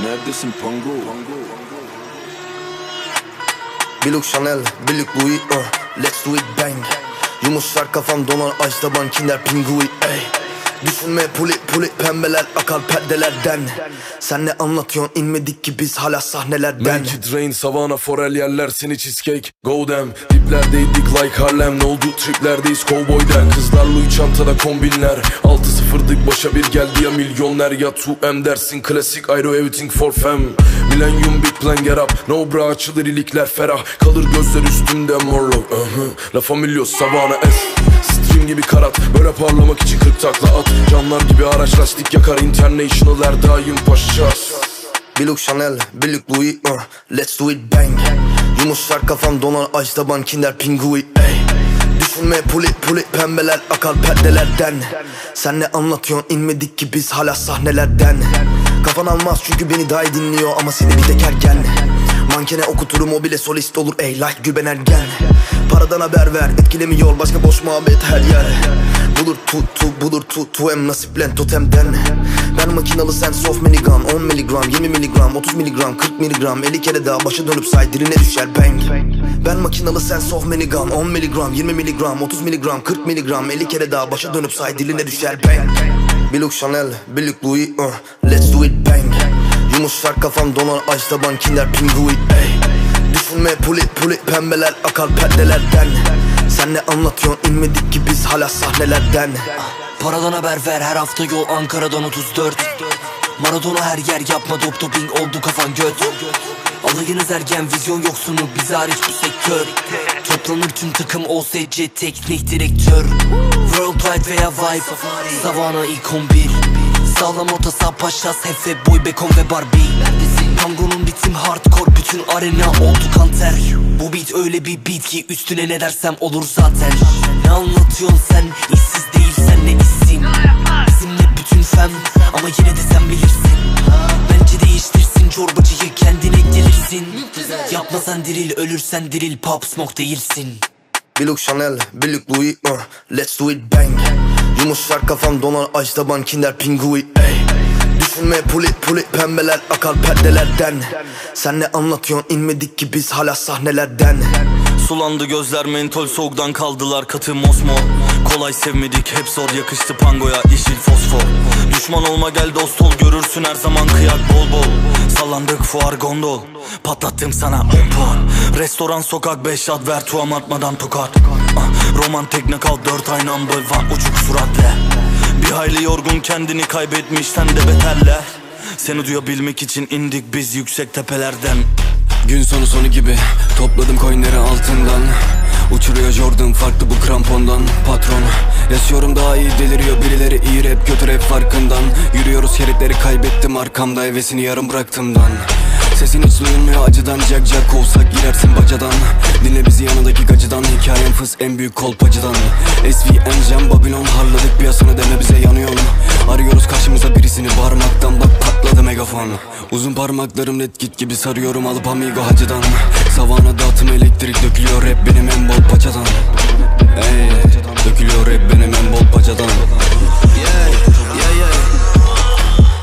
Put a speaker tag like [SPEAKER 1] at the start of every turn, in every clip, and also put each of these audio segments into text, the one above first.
[SPEAKER 1] Neredesin Pango?
[SPEAKER 2] Bir look Chanel, bir look Louis uh, Let's do it bang Yumuşlar kafam donar Ice taban pingui ey Düşünme puli puli pembeler akar perdelerden. Sen ne anlatıyorsun? İnmedik ki biz hala sahnelerden.
[SPEAKER 3] Make it rain savana forel yerler seni cheesecake Go dem. Diplerdeydik like Harlem Ne oldu? Triplerdeyiz cowboy'da. Kızlar Louis çantada kombinler. 6-0'dık başa bir geldi ya milyoner Ya 2M dersin klasik aero everything for fam. Millennium big plan get up. No bra açılır ilikler ferah. Kalır gözler üstünde morlo uh -huh. La Familia Savana S Stream gibi karat. Böyle parlamak için 40 takla at. Canlar gibi araç lastik yakar. International her daim paşa.
[SPEAKER 2] Bir look Chanel, bir look Louis uh, Let's do it bang. Yumuşlar kafam donar Ice taban kinder pingui ey. Düşünme puli puli pembeler akar perdelerden Sen ne anlatıyorsun inmedik ki biz hala sahnelerden. Kafan almaz çünkü beni daha dinliyor ama seni bir tek ergen. Mankene okuturum o bile solist olur ey like Gülben Ergen Paradan haber ver etkilemiyor. Başka boş muhabbet her yer. Bulur tu tu bulur tu tu em nasiplen totemden. Ben makinalı sen soft minigun 10 miligram 20 miligram 30 miligram 40 miligram 50 kere daha başa dönüp say diline düşer bang. Ben makinalı sen soft minigun 10 miligram 20 miligram 30 miligram 40 miligram 50 kere daha başa dönüp say diline düşer bang. Bir Chanel bir Louis uh, Let's do it bang. Yumuşlar kafam donar Ice taban kinder pingui ey Düşünme puli puli pembeler akar perdelerden. Sen ne anlatıyorsun inmedik ki biz hala sahnelerden.
[SPEAKER 4] Paradan haber ver her hafta yol Ankara'dan 34 Maradona her yer yapma dop doping oldu kafan göt. Alayınız ergen vizyon yoksunu biz hariç bu sektör. Toplanır tüm takım OSC teknik direktör. Worldwide veya Vibe Savana ilk 11 Sağlam orta saha paşas Hefe boy bekon ve Barbie Tango'nun ritim hardcore bütün arena. Oldu kanter. Bu beat öyle bir beat ki üstüne ne dersem olur zaten. Ne anlatıyorsun sen? İşsiz değilsen ne işsin? Bizimle bütün fem ama yine de sen bilirsin. Bence değiştirsin. Çorbacıyı kendine gelirsin. Yapma sen diril ölürsen diril. Pop smoke değilsin.
[SPEAKER 2] Bir look Chanel bir look Louis uh, Let's do it bang. Yumuşlar kafam donar Ice taban kinder pingui ey Düşünme puli puli pembeler akar perdelerden. Sen ne anlatıyorsun inmedik ki biz hala sahnelerden.
[SPEAKER 5] Sulandı gözler mentol soğuktan kaldılar katı mosmor Kolay sevmedik hep zor yakıştı pangoya yeşil fosfor. Düşman olma gel dost ol görürsün her zaman kıyak bol bol. Sallandık fuar gondol patlattım sana 10 puan. Restoran sokak 5 at ver tuam atmadan tokat. Ah, Roman tekne kal 4 ay number one uçuk suratla Bir hayli yorgun kendini kaybetmiş sen de beterler. Seni duyabilmek için indik biz yüksek tepelerden.
[SPEAKER 6] Gün sonu sonu gibi topladım coinleri altından. Uçuruyor Jordan farklı bu krampondan. Patron yaşıyorum daha iyi deliriyor. Birileri iyi rap kötü rap farkından. Yürüyoruz şeritleri kaybettim arkamda hevesini yarım bıraktımdan. Sesin hiç duyulmuyor acıdan Jack Jack olsak girersin bacadan. Dinle bizi yanındaki gacıdan Hikayem fıs en büyük kolpacıdan. SVM Jam Babylon harladık piyasını Uzun parmaklarım red git gibi sarıyorum alıp amigo hacıdan. Savana dağıtım elektrik dökülüyor rap benim en bol paçadan. Ey dökülüyor rap benim en bol paçadan.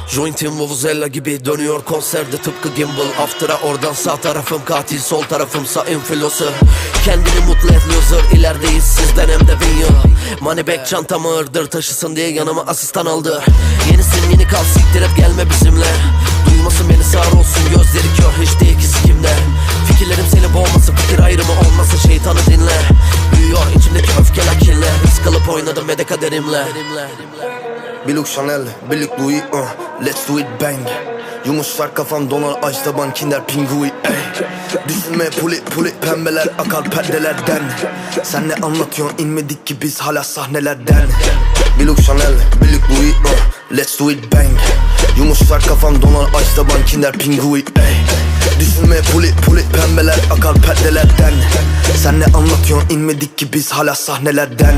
[SPEAKER 7] Jointim Vuvuzela gibi dönüyor konserde tıpkı gimbal. After'a oradan sağ tarafım katil sol tarafımsa influencer. Kendini mutlu et loser ilerideyiz sizden hem de vinyl Moneybag çantam ağırdır taşısın diye yanıma asistan aldı. Yenisin yeni kal siktirip gelme bizimle Duymasın beni sağır gözleri kör hiç değil ki sikimde. Fikirlerim seni boğmasın fikir ayrımı olmasın. Şeytanı dinle. Büyüyor içimdeki öfke lakinle Risk alıp oynadım ve de kaderimle.
[SPEAKER 2] Bir look Chanel bir look Louis uh, Let's do it bang. Yumuşlar kafam donar Ice taban kinder pingui ey. Düşünme puli puli pembeler akar perdelerden Sen ne anlatıyorsun inmedik ki biz hala sahnelerden. Bir look Chanel bir look Louis uh, Let's do it bang Yumuşlar kafam donar Ice taban kinder pingui ey. Düşünme puli puli pembeler akar perdelerden. Sen ne anlatıyorsun inmedik ki biz hala sahnelerden